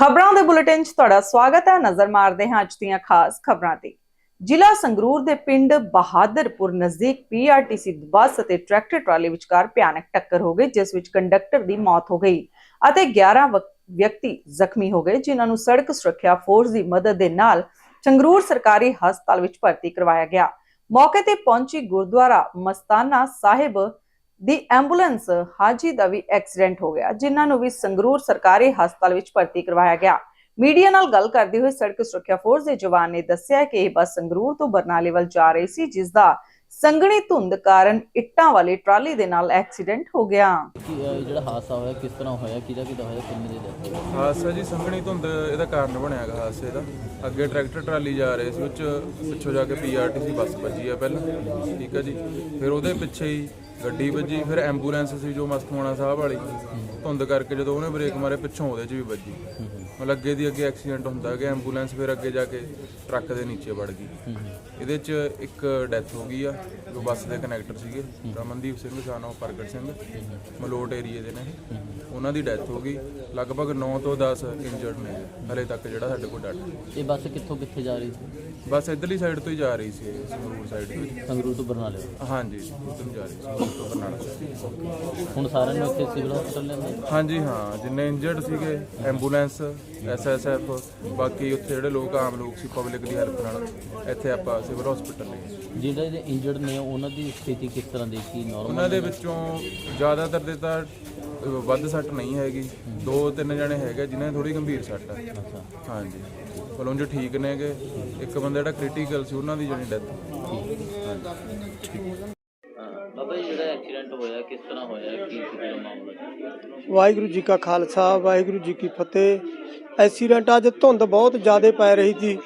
ਖਬਰਾਂ ਦੇ ਬੁਲੇਟਿਨ 'ਚ ਤੁਹਾਡਾ ਸਵਾਗਤ ਹੈ। ਨਜ਼ਰ ਮਾਰਦੇ ਹਾਂ ਅੱਜ ਦੀਆਂ ਖਾਸ ਖਬਰਾਂ ਤੇ। ਜ਼ਿਲ੍ਹਾ ਸੰਗਰੂਰ ਦੇ ਪਿੰਡ ਬਹਾਦਰਪੁਰ ਨਜ਼ਦੀਕ ਪੀਆਰਟੀਸੀ ਬੱਸ ਅਤੇ ਟਰੈਕਟਰ ਟਰਾਲੀ ਵਿਚਕਾਰ ਭਿਆਨਕ ਟੱਕਰ ਹੋ ਗਈ, ਜਿਸ ਵਿੱਚ ਕੰਡਕਟਰ ਦੀ ਮੌਤ ਹੋ ਗਈ ਅਤੇ 11 ਵਿਅਕਤੀ ਜ਼ਖਮੀ ਹੋ ਗਏ, ਜਿਨ੍ਹਾਂ ਨੂੰ ਸੜਕ ਸੁਰੱਖਿਆ ਫੋਰਸ ਦੀ ਮਦਦ ਦੇ ਨਾਲ ਸੰਗਰੂਰ ਸਰਕਾਰੀ ਹਸਪਤਾਲ ਵਿੱਚ ਭਰਤੀ ਕਰਵਾਇਆ ਗਿਆ। ਮੌਕੇ ਤੇ ਪਹੁੰਚੀ ਗੁਰਦੁਆਰਾ ਮਸਤਾਨਾ ਸਾਹਿਬ ਦੀ ਐਂਬੂਲੈਂਸ ਹਾਜੀ ਦਾ ਵੀ ਐਕਸੀਡੈਂਟ ਹੋ ਗਿਆ, ਜਿਨ੍ਹਾਂ ਨੂੰ ਵੀ ਸੰਗਰੂਰ ਸਰਕਾਰੀ ਹਸਪਤਾਲ ਵਿੱਚ ਭਰਤੀ ਕਰਵਾਇਆ ਗਿਆ। ਮੀਡੀਆ ਨਾਲ ਗੱਲ ਕਰਦੇ ਹੋਏ ਸੜਕ ਸੁਰੱਖਿਆ ਫੋਰਸ ਦੇ ਜਵਾਨ ਨੇ ਦੱਸਿਆ ਕਿ ਇਹ ਬੱਸ ਸੰਗਰੂਰ ਤੋਂ ਬਰਨਾਲੇ ਵੱਲ ਜਾ ਰਹੀ ਸੀ, ਜਿਸ ਦਾ ਸੰਘਣੀ ਧੁੰਦ ਕਾਰਨ ਇੱਟਾਂ ਵਾਲੀ ਟਰਾਲੀ ਦੇ ਨਾਲ ਐਕਸੀਡੈਂਟ ਹੋ ਗਿਆ। ਜਿਹੜਾ ਹਾਦਸਾ ਹੋਇਆ ਕਿਸ ਤਰ੍ਹਾਂ ਹੋਇਆ? ਕਿਹਦਾ ਕਿਹਦਾ ਹੋਇਆ? ਕਿੰਨੇ ਦੇ ਦੱਸੋ ਹਾਦਸਾ ਜੀ ਸੰਘਣੀ ਧੁੰਦ ਇਹਦਾ ਕਾਰਨ ਬਣਿਆ ਗਾ ਹਾਦਸੇ ਦਾ। ਅੱਗੇ ਟਰੈਕਟਰ ਟਰਾਲੀ ਜਾ ਰਹੇ ਸੀ ਉਹ 'ਚ ਪਿੱਛੋਂ ਜਾ ਕੇ ਪੀਆਰਟੀਸੀ ਬੱਸ ਵੱਜੀ ਆ ਪਹਿਲਾਂ। ਠੀਕ ਆ ਜੀ। ਫਿਰ ਉਹਦੇ ਪਿੱਛੇ ਹੀ ਗੱਡੀ ਵੱਜੀ ਫਿਰ ਐਂਬੂਲੈਂਸ ਸੀ ਜੋ ਮਸਤਮਾਣਾ ਸਾਹਿਬ ਵਾਲੀ। ਧੁੰਦ ਕਰਕੇ ਜਦੋਂ ਉਹਨੇ ਬ੍ਰੇਕ ਮਾਰੇ ਪਿੱਛੋਂ ਉਹਦੇ 'ਚ ਵੀ ਵੱਜੀ। ਮਤਲਬ ਅੱਗੇ ਦੀ ਅੱਗੇ ਐਕਸੀਡੈਂਟ ਹੁੰਦਾ ਗਿਆ ਐਂਬੂਲੈਂਸ ਫਿਰ ਅੱਗੇ ਜਾ ਕੇ ਟਰੱਕ ਦੇ ਨੀਚੇ ਵੜ ਗਈ। ਇਹਦੇ 'ਚ ਇੱਕ ਡੈਥ ਹੋ ਗਈ ਆ, ਜੋ ਬੱਸ ਦੇ ਕਨੈਕਟਰ ਸੀਗੇ ਰਮਨਦੀਪ ਸਿੰਘ, ਸਾਨੋ ਪ੍ਰਗਟ ਸਿੰਘ, ਮਲੋਟ ਏਰੀਏ ਦੇ ਨੇ ਇਹ। ਉਹਨਾਂ ਦੀ ਡੈਥ ਹੋ ਗਈ। ਲਗਭਗ 9 ਤੋਂ 10 ਇੰਜਰਡ ਨੇ ਹਲੇ ਤੱਕ ਜਿਹੜਾ ਸਾਡੇ ਕੋਲ ਡਾਟਾ ਇਹ ਬੱਸ ਕਿੱਥੋਂ ਕਿੱਥੇ ਜਾ ਰਹੀ ਸੀ? ਬਸ ਇਧਰਲੀ ਸਾਈਡ ਤੋਂ ਹੀ ਜਾ ਰਹੀ ਸੀ। ਇਹ, ਸੰਗਰੂਰ ਸਾਈਡ ਤੋਂ ਹੀ। ਸੰਗਰੂਰ ਤੋਂ ਬਰਨਾਲੇ ਵੱਲ। ਹਾਂਜੀ ਉਧਰ ਨੂੰ ਜਾ ਰਹੀ ਸੀ। ਉਸ ਤੋਂ ਬਰਨਾਲਾ। ਹੁਣ ਸਾਰਿਆਂ ਨੂੰ ਇੱਥੇ ਸਿਵਲ ਹਸਪਤਾਲ ਲੈਂਦੇ ਹਾਂਜੀ ਹਾਂ। ਜਿੰਨੇ ਇੰਜਰਡ ਸੀਗੇ ਐਂਬੂਲੈਂਸ ਐਸਐਸਐਫ ਬਾਕੀ ਉੱਥੇ ਜਿਹੜੇ ਲੋਕ ਆਮ ਲੋਕ ਸੀ ਪਬਲਿਕ ਦੀ ਹੈਲਪ ਨਾਲ ਇੱਥੇ ਆਪਾਂ ਸਿਵਲ ਹਸਪੀਟਲ ਲਈ ਜਿਹੜੇ ਜਿਹੜੇ ਇੰਜਰਡ ਨੇ ਉਹਨਾਂ ਦੀ ਸਥਿਤੀ ਕਿਸ ਤਰ੍ਹਾਂ ਦੀ ਕੀ ਨਾਰਮਲ ਉਹਨਾਂ ਦੇ ਵਿੱਚੋਂ ਜ਼ਿਆਦਾਤਰ ਦੇ ਤਾਂ ਵੱਧ ਸੱਟ ਨਹੀਂ ਹੈਗੀ। ਦੋ ਤਿੰਨ ਜਣੇ ਹੈਗੇ ਜਿਨ੍ਹਾਂ ਦੀ ਥੋੜੀ ਗੰਭੀਰ ਸੱਟ ਹੈ ਹਾਂਜੀ। ਪਰ ਉਂਝ ਠੀਕ ਨੇਗੇ ਇੱਕ ਬੰਦਾ ਜਿਹੜਾ ਕ੍ਰਿਟੀਕਲ ਸੀ ਉਹਨਾਂ ਦੀ ਜਣੀ ਡੈਥ ਬਾਬਾ ਜੀ ਜਿਹੜਾ ਐਕਸੀਡੈਂਟ ਹੋਇਆ ਕਿਸ ਤਰ੍ਹਾਂ ਹੋਇਆ? ਕੀ ਸੀ ਮਾਮਲਾ? ਵਾਹਿਗੁਰੂ ਜੀ ਕਾ ਖਾਲਸਾ ਵਾਹਿਗੁਰੂ ਜੀ ਕੀ ਫਤਿਹ। ਐਕਸੀਡੈਂਟ ਅੱਜ ਧੁੰਦ ਬਹੁਤ ਜ਼ਿਆਦਾ ਪੈ ਰਹੀ ਸੀ।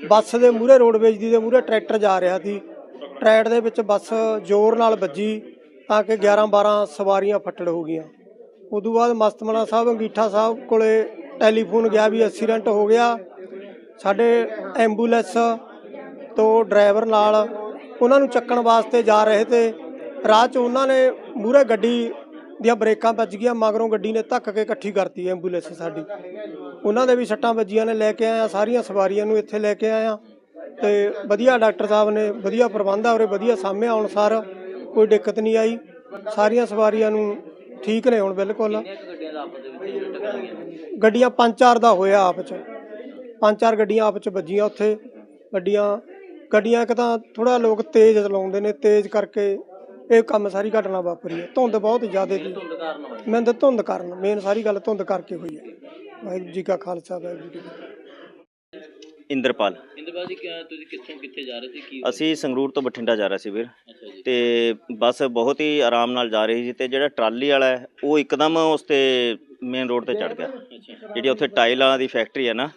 ਬੱਸ ਦੇ ਮੂਹਰੇ ਰੋਡਵੇਜ ਦੀ ਦੇ ਮੂਹਰੇ ਟਰੈਕਟਰ ਜਾ ਰਿਹਾ ਸੀ। ਟਰੈਕ ਦੇ ਵਿੱਚ ਬੱਸ ਜ਼ੋਰ ਨਾਲ ਵੱਜੀ ਤਾਂ ਕਿ 11 12 ਸਵਾਰੀਆਂ ਫੱਟੜ ਹੋ ਗਈਆਂ। ਉਦੋਂ ਬਾਅਦ ਮਸਤਮਣਾ ਸਾਹਿਬ, ਅੰਗੀਠਾ ਸਾਹਿਬ ਕੋਲੇ ਟੈਲੀਫੋਨ ਗਿਆ ਵੀ ਐਕਸੀਡੈਂਟ ਹੋ ਗਿਆ। ਸਾਡੇ ਐਂਬੂਲੈਂਸ ਤੋਂ ਡਰਾਈਵਰ ਨਾਲ ਉਹਨਾਂ ਨੂੰ ਚੱਕਣ ਵਾਸਤੇ ਜਾ ਰਹੇ ਤੇ ਰਾਹ 'ਚ ਉਹਨਾਂ ਨੇ ਮੂਹਰੇ ਗੱਡੀ ਦੀਆਂ ਬ੍ਰੇਕਾਂ ਵੱਜ ਗਈਆਂ, ਮਗਰੋਂ ਗੱਡੀ ਨੇ ਧੱਕ ਕੇ ਇਕੱਠੀ ਕਰਤੀ ਐਂਬੂਲੈਂਸ ਸਾਡੀ। ਉਹਨਾਂ ਦੇ ਵੀ ਸੱਟਾਂ ਵੱਜੀਆਂ ਨੇ, ਲੈ ਕੇ ਆਇਆ, ਸਾਰੀਆਂ ਸਵਾਰੀਆਂ ਨੂੰ ਇੱਥੇ ਲੈ ਕੇ ਆਇਆ। ਤੇ ਵਧੀਆ ਡਾਕਟਰ ਸਾਹਿਬ ਨੇ ਵਧੀਆ ਪ੍ਰਬੰਧ ਆ, ਉਰੇ ਵਧੀਆ ਸਾਹਮਣੇ ਆਉਣ ਸਾਰ ਕੋਈ ਦਿੱਕਤ ਨਹੀਂ ਆਈ। ਸਾਰੀਆਂ ਸਵਾਰੀਆਂ ਨੂੰ ਠੀਕ ਨੇ ਹੁਣ ਬਿਲਕੁਲ। ਗੱਡੀਆਂ ਦਾ ਆਪਸ ਦੇ ਵਿੱਚ ਜਿਹੜਾ ਟੱਕਰ ਗਈਆਂ ਗੱਡੀਆਂ ਪੰਜ ਚਾਰ ਦਾ ਹੋਇਆ ਆਪ ਚ। ਪੰਜ ਚਾਰ ਗੱਡੀਆਂ ਆਪ ਚ ਵੱਜੀਆਂ ਉੱਥੇ। ਗੱਡੀਆਂ ਗੱਡੀਆਂ ਇੱਕ ਤਾਂ ਥੋੜਾ ਲੋਕ ਤੇਜ਼ ਚਲਾਉਂਦੇ ਨੇ ਤੇਜ਼ ਕਰਕੇ ਇਹ ਕੰਮ ਸਾਰੀ ਘਟਨਾ ਵਾਪਰੀ ਹੈ। ਧੁੰਦ ਬਹੁਤ ਜ਼ਿਆਦਾ ਸੀ। ਧੁੰਦ ਕਾਰਨ ਹੋਇਆ ਮੈਂ ਤਾਂ ਧੁੰਦ ਕਾਰਨ ਮੇਨ ਸਾਰੀ ਗੱਲ ਧੁੰਦ ਕਰਕੇ ਹੋਈ ਹੈ। ਵਾਹਿਗੁਰੂ ਜੀ ਕਾ ਖਾਲਸਾ ਵਾਹਿਗੁਰੂ ਜੀ ਕੀ ਫਤਿਹ। ਇੰਦਰਪਾਲ। ਇੰਦਰਬਾਜ ਜੀ ਕਿਆ ਤੁਸੀਂ ਕਿੱਥੋਂ ਕਿੱਥੇ ਜਾ ਰਹੇ ਸੀ? ਕੀ ਅਸੀਂ ਸੰਗਰੂਰ ਤੋਂ ਬਠਿੰਡਾ ਜਾ ਰਹੇ ਸੀ ਵੀਰ। ਅੱਛਾ ਜੀ। ਤੇ ਬੱਸ ਬਹੁਤ ਹੀ ਆਰਾਮ ਨਾਲ ਜਾ ਰਹੀ ਸੀ ਤੇ ਜਿਹੜਾ ਟਰਾਲੀ ਵਾਲਾ ਹੈ ਉਹ ਇੱਕਦਮ ਉਸ ਤੇ ਮੇਨ ਰੋਡ ਤੇ ਚੜ ਗਿਆ। ਅੱਛਾ। ਜਿਹੜੀ ਉੱਥੇ ਟਾਇਲ ਵਾਲਾ ਦੀ ਫੈਕਟਰੀ ਹੈ ਨਾ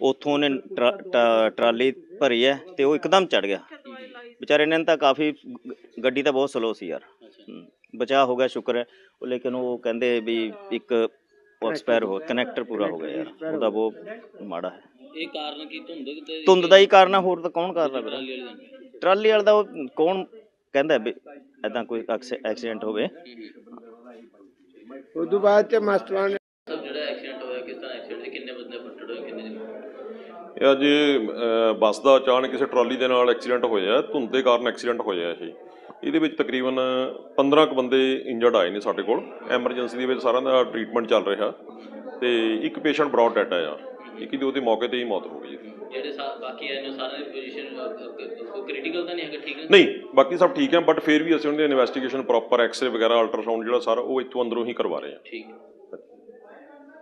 ਉੱਥੋਂ ਉਹਨੇ ਟਰਾ- ਟਾ- ਟਰਾਲੀ ਭਰੀ ਹੈ ਤੇ ਉਹ ਇੱਕਦਮ ਚੜ ਗਿਆ। ਵਿਚਾਰੇ ਨੇ ਤਾਂ ਕਾਫੀ ਗ- ਗੱਡੀ ਤਾਂ ਬਹੁਤ ਸਲੋ ਸੀ ਯਾਰ। ਹਮ, ਬਚਾਅ ਹੋ ਗਿਆ ਸ਼ੁਕਰ ਹੈ। ਉਹ ਲੇਕਿਨ ਉਹ ਕਹਿੰਦੇ ਵੀ ਇੱਕ ਐਕਸਪਾਇਰ ਹੋ ਕਨੈਕਟਰ ਪੂਰਾ ਹੋ ਗਿਆ ਯਾਰ। ਉਹਦਾ ਬਹੁਤ ਮਾੜਾ ਹੈ। ਇਹ ਕਾਰਨ ਕੀ? ਧੁੰਦ ਤੇ ਧੁੰਦ ਦਾ ਹੀ ਕਾਰਨ ਆ ਹੋਰ ਤਾਂ ਕੌਣ ਕਰਦਾ ਵੀਰ ਟਰਾਲੀ ਵਾਲੀ ਦਾ ਟਰਾਲੀ ਵਾਲਾ ਦਾ ਉਹ ਕੌਣ ਕਹਿੰਦਾ ਵੀ ਐਦਾਂ ਕੋਈ ਐਕਸੀਡੈਂਟ ਹੋਵੇ। ਉਦੋਂ ਬਾਅਦ ਚ ਮਾਸਟਰਾਂ ਨੇ ਸਭ ਜਿਹੜਾ ਐਕਸੀਡੈਂਟ ਹੋਇਆ ਕਿਸ ਤਰ੍ਹਾਂ ਐਕਸੀਡੈਂਟ ਕਿੰਨੇ ਬੰਦੇ ਫੱਟੜ ਹੋਏ ਕਿੰਨੇ ਨਹੀਂ? ਇਹ ਅੱਜ ਬੱਸ ਦਾ ਅਚਾਨਕ ਕਿਸੇ ਟਰਾਲੀ ਦੇ ਨਾਲ ਐਕਸੀਡੈਂਟ ਹੋਇਆ ਧੁੰਦ ਦੇ ਕਾਰਨ ਐਕਸੀਡੈਂਟ ਹੋਇਆ ਇਹ। ਇਹਦੇ ਵਿੱਚ ਤਕਰੀਬਨ 15 ਕੁ ਬੰਦੇ ਇੰਜਰਡ ਆਏ ਨੇ ਸਾਡੇ ਕੋਲ। ਐਮਰਜੈਂਸੀ ਦੇ ਵਿੱਚ ਸਾਰਿਆਂ ਦਾ ਟ੍ਰੀਟਮੈਂਟ ਚੱਲ ਰਿਹਾ। ਤੇ ਇੱਕ ਪੇਸ਼ੈਂਟ ਬ੍ਰੌਡ ਡੈਡ ਆਇਆ ਇੱਕ ਦੀ ਉਹਦੇ ਮੌਕੇ ਤੇ ਹੀ ਮੌਤ ਹੋ ਗਈ। ਜਿਹੜੇ ਸਾ- ਬਾਕੀ ਆਏ ਨੇ ਸਾਰਿਆਂ ਦੀ ਪੋਜੀਸ਼ਨ ਕੋਈ ਕ੍ਰਿਟੀਕਲ ਤਾਂ ਨਹੀਂ ਹੈਗਾ ਠੀਕ ਹੈ? ਨਹੀਂ ਬਾਕੀ ਸਭ ਠੀਕ ਹੈ ਬਟ ਫਿਰ ਵੀ ਅਸੀਂ ਉਹਨਾਂ ਦੀ ਇਨਵੈਸਟੀਗੇਸ਼ਨ ਪ੍ਰੋਪਰ ਐਕਸ-ਰੇ ਵਗੈਰਾ ਅਲਟਰਾਸਾਊਂਡ ਜਿਹੜਾ ਸਾਰਾ ਉਹ ਇੱਥੋਂ ਅੰਦਰੋਂ ਹੀ ਕਰਵਾ ਰਹੇ ਹਾਂ। ਠੀਕ ਹੈ।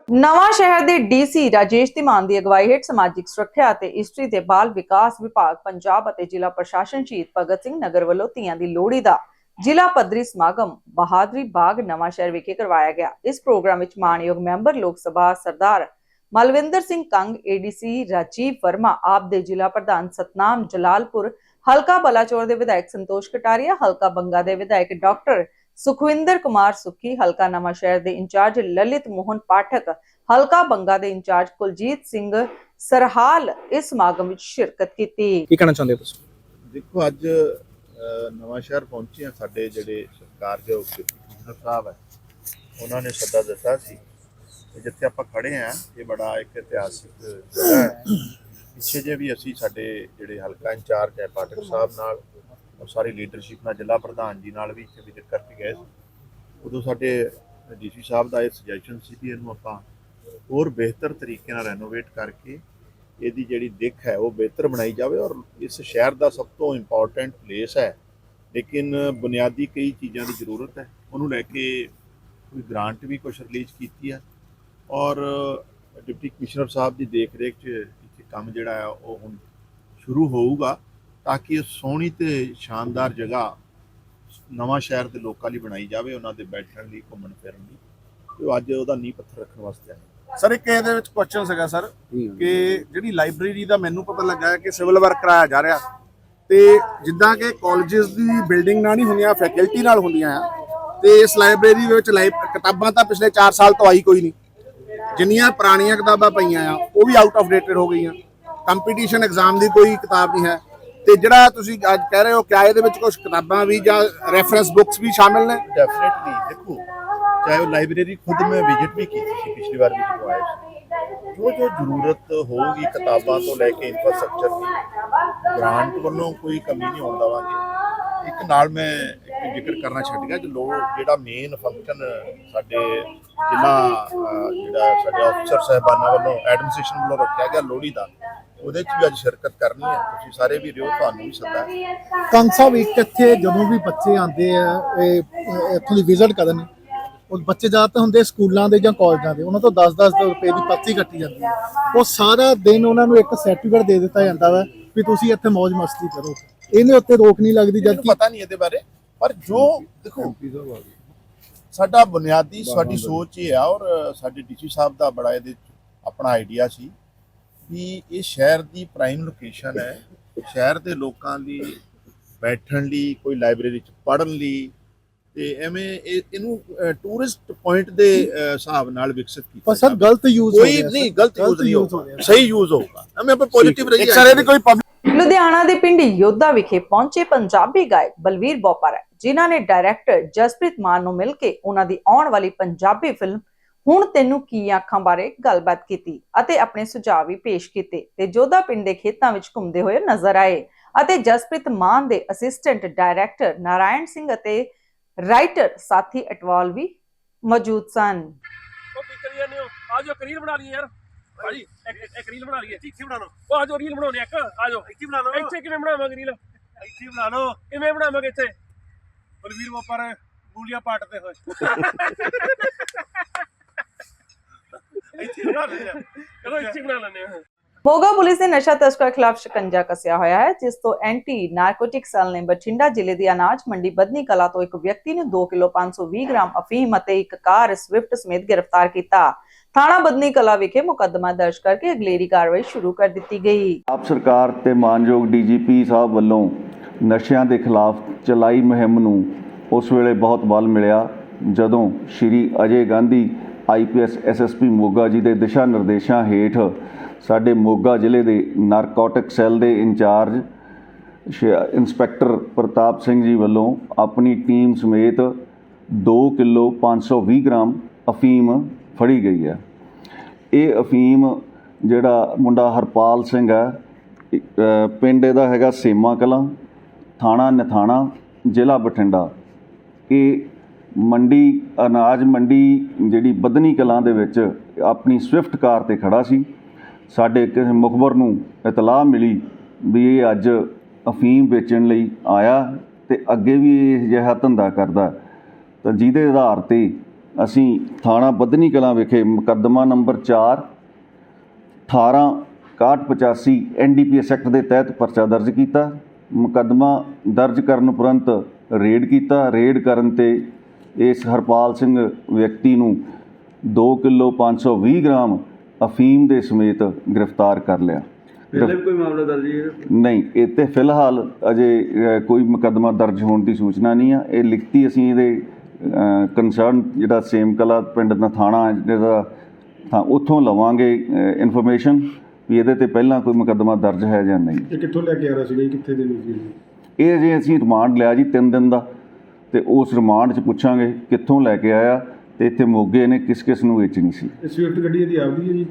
ਨਵਾਂ ਸ਼ਹਿਰ ਦੇ ਡੀਸੀ ਰਾਜੇਸ਼ ਧੀਮਾਨ ਦੀ ਅਗਵਾਈ ਹੇਠ ਸਮਾਜਿਕ ਸੁਰੱਖਿਆ ਅਤੇ ਇਸਤਰੀ ਤੇ ਬਾਲ ਵਿਕਾਸ ਵਿਭਾਗ ਪੰਜਾਬ ਅਤੇ ਜ਼ਿਲ੍ਹਾ ਪ੍ਰਸ਼ਾਸਨ ਸ਼ਹੀਦ ਭਗਤ ਸਿੰਘ ਨਗਰ ਵੱਲੋਂ ਧੀਆਂ ਦੀ ਲੋਹੜੀ ਦਾ ਜ਼ਿਲ੍ਹਾ ਪੱਧਰੀ ਸਮਾਗਮ ਬਹਾਦਰੀ ਬਾਗ ਨਵਾਂ ਸ਼ਹਿਰ ਵਿਖੇ ਕਰਵਾਇਆ ਗਿਆ। ਇਸ ਪ੍ਰੋਗਰਾਮ ਵਿੱਚ ਮਾਨਯੋਗ ਮੈਂਬਰ ਲੋਕ ਸਭਾ ਸਰਦਾਰ ਮਲਵਿੰਦਰ ਸਿੰਘ ਕੰਗ ਏਡੀਸੀ ਰਾਜੀਵ ਵਰਮਾ ਆਪ ਦੇ ਜ਼ਿਲ੍ਹਾ ਪ੍ਰਧਾਨ ਸਤਨਾਮ ਜਲਾਲਪੁਰ ਹਲਕਾ ਬਲਾਚੌਰ ਦੇ ਵਿਧਾਇਕ ਸੰਤੋਸ਼ ਕਟਾਰੀਆ ਹਲਕਾ ਬੰਗਾ ਦੇ ਵਿਧਾਇਕ ਡਾਕਟਰ ਸੁਖਵਿੰਦਰ ਕੁਮਾਰ ਸੁੱਖੀ ਹਲਕਾ ਨਵਾਂ ਸ਼ਹਿਰ ਦੇ ਇੰਚਾਰਜ ਲਲਿਤ ਮੋਹਨ ਪਾਠਕ ਹਲਕਾ ਬੰਗਾ ਦੇ ਇੰਚਾਰਜ ਕੁਲਜੀਤ ਸਿੰਘ ਸਰਹਾਲ ਇਸ ਸਮਾਗਮ ਵਿੱਚ ਸ਼ਿਰਕਤ ਕੀਤੀ। ਕੀ ਕਹਿਣਾ ਚਾਹੁੰਦੇ ਹੋ ਤੁਸੀਂ? ਦੇਖੋ ਅੱਜ ਨਵਾਂ ਸ਼ਹਿਰ ਪਹੁੰਚੇ ਆ ਸਾਡੇ ਜਿਹੜੇ ਸਰਕਾਰਯੋਗ ਕਮਿਸ਼ਨਰ ਸਾਹਿਬ ਹੈ ਉਹਨਾਂ ਨੇ ਸੱਦਾ ਦਿੱਤਾ ਸੀ ਤੇ ਜਿੱਥੇ ਆਪਾਂ ਖੜੇ ਆ ਇਹ ਬੜਾ ਇੱਕ ਇਤਿਹਾਸਿਕ ਜਗ੍ਹਾ ਹੈ। ਪਿੱਛੇ ਜੇ ਵੀ ਅਸੀਂ ਸਾਡੇ ਜਿਹੜੇ ਹਲਕਾ ਇੰਚਾਰਜ ਹੈ, ਪਾਠਕ ਸਾਹਿਬ ਨਾਲ, ਔਰ ਸਾਰੀ ਲੀਡਰਸ਼ਿਪ ਨਾਲ, ਜ਼ਿਲ੍ਹਾ ਪ੍ਰਧਾਨ ਜੀ ਨਾਲ ਵੀ ਇੱਥੇ ਵਿਜ਼ਿਟ ਕਰਕੇ ਗਏ ਸੀ। ਉਦੋਂ ਸਾਡੇ ਡੀਸੀ ਸਾਹਿਬ ਦਾ ਇਹ ਸੁਜੈਸ਼ਨ ਸੀ ਵੀ ਇਹਨੂੰ ਆਪਾਂ ਹੋਰ ਬਿਹਤਰ ਤਰੀਕੇ ਨਾਲ ਰੈਨੋਵੇਟ ਕਰਕੇ ਇਹਦੀ ਜਿਹੜੀ ਦਿੱਖ ਹੈ, ਉਹ ਬਿਹਤਰ ਬਣਾਈ ਜਾਵੇ। ਔਰ ਇਸ ਸ਼ਹਿਰ ਦਾ ਸਭ ਤੋਂ ਇੰਪੋਰਟੈਂਟ ਪਲੇਸ ਹੈ। ਲੇਕਿਨ ਬੁਨਿਆਦੀ ਕਈ ਚੀਜ਼ਾਂ ਦੀ ਜ਼ਰੂਰਤ ਹੈ। ਉਹਨੂੰ ਲੈ ਕੇ ਕੋਈ ਗ੍ਰਾਂਟ ਵੀ ਕੁਝ ਰਿਲੀਜ਼ ਕੀਤੀ ਹੈ। ਔਰ ਡਿਪਟੀ ਕਮਿਸ਼ਨਰ ਸਾਹਿਬ ਦੀ ਦੇਖ ਰੇਖ 'ਚ ਇੱਥੇ ਕੰਮ ਜਿਹੜਾ ਹੈ ਉਹ ਹੁਣ ਸ਼ੁਰੂ ਹੋਊਗਾ ਤਾਂ ਕਿ ਇਹ ਸੋਹਣੀ ਤੇ ਸ਼ਾਨਦਾਰ ਜਗ੍ਹਾ ਨਵਾਂ ਸ਼ਹਿਰ ਦੇ ਲੋਕਾਂ ਲਈ ਬਣਾਈ ਜਾਵੇ ਉਹਨਾਂ ਦੇ ਬੈਠਣ ਲਈ ਘੁੰਮਣ ਫਿਰਨ ਲਈ। ਤੇ ਉਹ ਅੱਜ ਉਹਦਾ ਨੀਂਹ ਪੱਥਰ ਰੱਖਣ ਵਾਸਤੇ ਆਏ ਸਰ ਇੱਕ ਇਹਦੇ ਵਿੱਚ ਕੁਐਸਚਨ ਸੀਗਾ ਸਰ ਕਿ ਜਿਹੜੀ ਲਾਇਬ੍ਰੇਰੀ ਦਾ ਮੈਨੂੰ ਪਤਾ ਲੱਗਾ ਹੈ ਕਿ ਸਿਵਲ ਵਰਕ ਕਰਾਇਆ ਜਾ ਰਿਹਾ। ਤੇ ਜਿੱਦਾਂ ਕਿ ਕਾਲਜਸ ਦੀ ਬਿਲਡਿੰਗ ਨਾਲ ਨਹੀਂ ਹੁੰਦੀਆਂ ਫੈਕਲਟੀ ਨਾਲ ਹੁੰਦੀਆਂ ਆ ਤੇ ਇਸ ਲਾਇਬ੍ਰੇਰੀ ਵਿੱਚ ਲਾਇਬ- ਕਿਤਾਬਾਂ ਤਾਂ ਪਿਛਲੇ 4 ਸਾਲ ਤੋਂ ਆਈ ਕੋਈ ਨਹੀਂ। ਜਿੰਨੀਆਂ ਪੁਰਾਣੀਆਂ ਕਿਤਾਬਾਂ ਪਈਆਂ ਆ, ਉਹ ਵੀ ਆਊਟ ਆਫ ਡੇਟਡ ਹੋ ਗਈਆਂ। ਕੰਪੀਟੀਸ਼ਨ ਐਗਜ਼ਾਮ ਦੀ ਕੋਈ ਕਿਤਾਬ ਨਹੀਂ ਹੈ। ਤੇ ਜਿਹੜਾ ਤੁਸੀਂ ਅੱਜ ਕਹਿ ਰਹੇ ਹੋ ਕਿ ਇਹਦੇ ਵਿੱਚ ਕੁਝ ਕਿਤਾਬਾਂ ਵੀ ਜਾਂ ਰੈਫਰੈਂਸ ਬੁੱਕਸ ਵੀ ਸ਼ਾਮਿਲ ਨੇ? ਡੈਫੀਨਿਟਲੀ ਦੇਖੋ, ਚਾਹੇ ਉਹ ਲਾਇਬ੍ਰੇਰੀ ਖੁਦ ਮੈਂ ਵਿਜ਼ਿਟ ਵੀ ਕੀਤੀ ਸੀ, ਪਿਛਲੀ ਵਾਰ ਵੀ ਜਦੋਂ ਸੀ। ਜੋ ਜੋ ਜ਼ਰੂਰਤ ਹੋਊਗੀ ਕਿਤਾਬਾਂ ਤੋਂ ਲੈ ਕੇ ਇਨਫਰਾਸਟ੍ਰਕਚਰ ਦੀ ਗ੍ਰਾਂਟ ਵੱਲੋਂ ਕੋਈ ਕਮੀ ਨਹੀਂ ਹੋਣ ਦੇਵਾਂਗੇ। ਇੱਕ ਨਾਲ ਮੈਂ ਇੱਕ ਜ਼ਿਕਰ ਕਰਨਾ ਛੱਡ ਗਿਆ ਕਿ ਲੋਕ ਜਿਹੜਾ ਮੇਨ ਫੰਕਸ਼ਨ ਸਾਡੇ ਜ਼ਿਲ੍ਹਾ ਜਿਹੜਾ ਸਾਡੇ ਅਫਸਰ ਸਾਹਿਬਾਨਾਂ ਵੱਲੋਂ ਐਡਮਿਨਿਸਟ੍ਰੇਸ਼ਨ ਵੱਲੋਂ ਰੱਖਿਆ ਗਿਆ ਲੋਹੜੀ ਦਾ, ਉਹਦੇ 'ਚ ਵੀ ਅੱਜ ਸ਼ਿਰਕਤ ਕਰਨੀ ਹੈ। ਤੁਸੀਂ ਸਾਰੇ ਵੀ ਰਿਓ ਤੁਹਾਨੂੰ ਵੀ ਸੱਦਾ ਹੈ। ਕੰਗ ਇੱਥੇ ਜਦੋਂ ਵੀ ਬੱਚੇ ਆਉਂਦੇ ਆ, ਇਹ ਇੱਥੋਂ ਦੀ ਵਿਜ਼ਿਟ ਕਰਨ ਉਹ ਬੱਚੇ ਜ਼ਿਆਦਾਤਰ ਹੁੰਦੇ ਸਕੂਲਾਂ ਦੇ ਜਾਂ ਕਾਲਜਾਂ ਦੇ, ਉਹਨਾਂ ਤੋਂ 10-10 ਰੁਪਏ ਦੀ ਪਰਚੀ ਕੱਟੀ ਜਾਂਦੀ ਹੈ। ਉਹ ਸਾਰਾ ਦਿਨ ਉਹਨਾਂ ਨੂੰ ਇੱਕ ਸਰਟੀਫਿਕੇਟ ਦੇ ਦਿੱਤਾ ਜਾਂਦਾ ਵਾ ਵੀ ਤੁਸੀਂ ਇੱਥੇ ਮौज ਮਸਤੀ ਕਰੋ। ਇਹਦੇ ਉੱਤੇ ਰੋਕ ਨਹੀਂ ਲੱਗਦੀ ਜਦ ਪਤਾ ਨਹੀਂ ਇਹਦੇ ਬਾਰੇ, ਪਰ ਜੋ ਦੇਖੋ, ਸਾਡਾ ਬੁਨਿਆਦੀ, ਸਾਡੀ ਸੋਚ ਇਹ ਆ ਔਰ ਸਾਡੇ ਡੀਸੀ ਸਾਹਿਬ ਦਾ ਬੜਾ ਇਹਦੇ 'ਚ ਆਪਣਾ ਆਈਡੀਆ ਸੀ ਵੀ ਇਹ ਸ਼ਹਿਰ ਦੀ ਪ੍ਰਾਈਮ ਲੋਕੇਸ਼ਨ ਹੈ। ਸ਼ਹਿਰ ਦੇ ਲੋਕਾਂ ਦੀ ਬੈਠਣ ਲਈ, ਕੋਈ ਲਾਇਬ੍ਰੇਰੀ 'ਚ ਪੜ੍ਹਨ ਲਈ ਤੇ ਐਵੇਂ ਇਹ ਇਹਨੂੰ ਟੂਰਿਸਟ ਪੁਆਇੰਟ ਦੇ ਅਹ, ਹਿਸਾਬ ਨਾਲ ਵਿਕਸਿਤ ਕੀਤਾ ਪਰ ਸਰ ਜਾਵੇ। ਗਲਤ ਯੂਜ਼ ਕੋਈ ਨਹੀਂ ਗਲਤ ਯੂਜ਼ ਨਹੀਂ ਹੋ ਹੋਊਗਾ। ਰਿਹਾ। ਸਹੀ ਯੂਜ਼ ਹੋਊਗਾ। ਐਵੇਂ ਆਪਾਂ ਪੋਜ਼ਿਟਿਵ ਰਹੀਏ ਇੱਕ ਸਰ ਇਹਦੀ ਕੋਈ ਲੁਧਿਆਣਾ ਦੇ ਪਿੰਡ ਯੋਧਾ ਵਿਖੇ ਪਹੁੰਚੇ ਪੰਜਾਬੀ ਗਾਇਕ ਬਲਵੀਰ ਬੋਪਰ ਜਿਨ੍ਹਾਂ ਨੇ ਡਾਇਰੈਕਟਰ ਜਸਪ੍ਰੀਤ ਮਾਨ ਨੂੰ ਮਿਲ ਕੇ ਉਹਨਾਂ ਦੀ ਆਉਣ ਵਾਲੀ ਪੰਜਾਬੀ ਫਿਲਮ ਹੁਣ ਤੈਨੂੰ ਕੀ ਆਖਾਂ ਬਾਰੇ ਗੱਲਬਾਤ ਕੀਤੀ ਅਤੇ ਆਪਣੇ ਸੁਝਾਅ ਵੀ ਪੇਸ਼ ਕੀਤੇ ਤੇ ਜੋਧਾ ਪਿੰਡ ਦੇ ਖੇਤਾਂ ਵਿੱਚ ਘੁੰਮਦੇ ਹੋਏ ਨਜ਼ਰ ਆਏ ਅਤੇ ਜਸਪ੍ਰੀਤ ਮਾਨ ਦੇ ਅਸਿਸਟੈਂਟ ਡਾਇਰੈਕਟਰ ਨਾਰਾਇਣ ਸਿੰਘ ਅਤੇ ਰਾਈਟਰ ਸਾਥੀ ਅਟਵਾਲ ਵੀ ਮੌਜੂਦ ਸਨ। ਉਹ ਕੀ ਕਰੀ ਜਾਂਦੇ ਹੋ? ਆ ਜਾਓ ਇੱਕ ਰੀਲ ਬਣਾ ਲਈਏ ਯਾਰ। ਭਾਜੀ ਇੱਕ ਇੱਕ ਰੀਲ ਬਣਾ ਲਈਏ। ਇੱਥੇ ਬਣਾ ਲਓ। ਉਹ ਆ ਜਾਓ ਰੀਲ ਬਣਾਉਣੀ ਇੱਕ। ਆ ਜਾਓ। ਇੱਥੇ ਬਣਾ ਲਓ। ਇੱਥੇ ਕਿਵੇਂ ਬਣਾਵਾਂਗੇ ਰੀਲ ਇੱਥੇ ਬਣਾ ਲਓ। ਕਿਵੇਂ ਬਣਾਵਾਂਗੇ ਇੱਥੇ? ਬਲਵੀਰ ਵਪਾਰ ਗੂਲੀਆਂ ਪਾਟਦੇ ਹੋਏ। ਇੱਥੇ ਬਣਾ ਲੈਂਦੇ ਆ। ਚਲੋ ਇੱਥੇ ਬਣਾ ਲੈਂਦੇ ਆ। ਮੋਗਾ ਪੁਲਿਸ ਨੇ ਨਸ਼ਾ ਤਸਕਰ ਖਿਲਾਫ ਸ਼ਿਕੰਜਾ ਕੱਸਿਆ ਹੋਇਆ ਹੈ, ਜਿਸ ਤੋਂ ਐਂਟੀ ਨਾਰਕੋਟਿਕ ਸੈੱਲ ਨੇ ਬਠਿੰਡਾ ਜ਼ਿਲ੍ਹੇ ਦੀ ਅਨਾਜ ਮੰਡੀ ਬਦਨੀ ਕਲਾ ਤੋਂ ਇੱਕ ਵਿਅਕਤੀ ਨੂੰ 2 ਕਿਲੋ 520 ਗ੍ਰਾਮ ਅਫੀਮ ਅਤੇ ਇੱਕ ਕਾਰ ਸਵਿਫਟ ਸਮੇਤ ਗ੍ਰਿਫਤਾਰ ਕੀਤਾ। ਥਾਣਾ ਬਦਨੀ ਕਲਾ ਵਿਖੇ ਮੁਕੱਦਮਾ ਦਰਜ ਕਰਕੇ ਅਗਲੇਰੀ ਕਾਰਵਾਈ ਸ਼ੁਰੂ ਕਰ ਦਿੱਤੀ ਗਈ। ਆਪ ਸਰਕਾਰ ਤੇ ਮਾਨਯੋਗ ਡੀਜੀਪੀ ਸਾਹਿਬ ਵੱਲੋਂ ਨਸ਼ਿਆਂ ਦੇ ਖਿਲਾਫ ਚਲਾਈ ਮੁਹਿੰਮ ਨੂੰ ਉਸ ਵੇਲੇ ਬਹੁਤ ਬਲ ਮਿਲਿਆ, ਜਦੋਂ ਸ਼੍ਰੀ ਅਜੇ ਗਾਂਧੀ ਆਈਪੀਐਸ ਐਸਐਸਪੀ ਮੋਗਾ ਜੀ ਦੇ ਦਿਸ਼ਾ ਨਿਰਦੇਸ਼ਾਂ ਹੇਠ ਸਾਡੇ ਮੋਗਾ ਜ਼ਿਲ੍ਹੇ ਦੇ ਨਾਰਕੋਟਿਕ ਸੈੱਲ ਦੇ ਇੰਚਾਰਜ ਸ਼- ਇੰਸਪੈਕਟਰ ਪ੍ਰਤਾਪ ਸਿੰਘ ਜੀ ਵੱਲੋਂ ਆਪਣੀ ਟੀਮ ਸਮੇਤ 2 ਕਿਲੋ 520 ਗ੍ਰਾਮ ਅਫੀਮ ਫੜੀ ਗਈ ਹੈ। ਇਹ ਅਫੀਮ ਜਿਹੜਾ ਮੁੰਡਾ ਹਰਪਾਲ ਸਿੰਘ ਹੈ ਪਿੰਡ ਇਹਦਾ ਹੈਗਾ ਸੇਮਾ ਕਲਾਂ, ਥਾਣਾ ਨਥਾਣਾ, ਜ਼ਿਲ੍ਹਾ ਬਠਿੰਡਾ। ਇਹ ਮੰਡੀ, ਅਨਾਜ ਮੰਡੀ ਜਿਹੜੀ ਬਦਨੀ ਕਲਾਂ ਦੇ ਵਿੱਚ ਆਪਣੀ ਸਵਿਫਟ ਕਾਰ ਤੇ ਖੜਾ ਸੀ। ਸਾਡੇ ਕਿਸੇ ਮੁਖਬਰ ਨੂੰ ਇਤਲਾਹ ਮਿਲੀ ਵੀ ਇਹ ਅੱਜ ਅਫੀਮ ਵੇਚਣ ਲਈ ਆਇਆ ਤੇ ਅੱਗੇ ਵੀ ਇਹ ਜਿਹਾ ਧੰਦਾ ਕਰਦਾ। ਤਾਂ ਜਿਹਦੇ ਆਧਾਰ ਤੇ ਅਸੀਂ ਥਾਣਾ ਬਦਨੀ ਕਲਾਂ ਵਿਖੇ ਮੁਕੱਦਮਾ ਨੰਬਰ 4 18 6185 ਐਨਡੀਪੀਐਸ ਐਕਟ ਦੇ ਤਹਿਤ ਪਰਚਾ ਦਰਜ ਕੀਤਾ। ਮੁਕੱਦਮਾ ਦਰਜ ਕਰਨ ਉਪਰੰਤ ਰੇਡ ਕੀਤਾ। ਰੇਡ ਕਰਨ ਤੇ ਇਸ ਹਰਪਾਲ ਸਿੰਘ ਵਿਅਕਤੀ ਨੂੰ 2 ਕਿਲੋ 520 ਗ੍ਰਾਮ ਅਫੀਮ ਦੇ ਸਮੇਤ ਗ੍ਰਿਫਤਾਰ ਕਰ ਲਿਆ। ਪਹਿਲੇ ਕੋਈ ਮਾਮਲਾ ਦਰਜ ਨਹੀਂ ਇਹ ਤੇ ਫਿਲਹਾਲ ਅਜੇ ਕੋਈ ਮੁਕੱਦਮਾ ਦਰਜ ਹੋਣ ਦੀ ਸੂਚਨਾ ਨਹੀਂ ਆ। ਇਹ ਲਿਖਤੀ ਅਸੀਂ ਇਹਦੇ ਕੰਸਰਨ ਜਿਹੜਾ ਸੇਮ ਕਲਾ ਪਿੰਡ ਦਾ ਥਾਣਾ ਜਿਹੜਾ ਤਾਂ ਉੱਥੋਂ ਲਵਾਂਗੇ ਇਨਫੋਰਮੇਸ਼ਨ ਵੀ ਇਹਦੇ ਤੇ ਪਹਿਲਾਂ ਕੋਈ ਮੁਕੱਦਮਾ ਦਰਜ ਹੈ ਜਾਂ ਨਹੀਂ। ਇਹ ਕਿੱਥੋਂ ਲੈ ਕੇ ਆ ਰਿਹਾ ਸੀਗਾ ਕਿੱਥੇ ਦੇ ਵਿੱਚ ਇਹ ਜੇ ਅਸੀਂ ਰਿਮਾਂਡ ਲਿਆ ਜੀ 3 ਦਿਨ ਦਾ ਤੇ ਉਸ ਰਿਮਾਂਡ 'ਚ ਪੁੱਛਾਂਗੇ ਕਿੱਥੋਂ ਲੈ ਕੇ ਆਇਆ। ਤੇ ਇੱਥੇ ਮੋਗੇ ਨੇ ਕਿਸ ਕਿਸ ਨੂੰ ਵੇਚਣੀ ਸੀ? ਸਵਿਫਟ ਗੱਡੀ ਇਹਦੀ ਆਪਦੀ ਹੈ ਜੀ।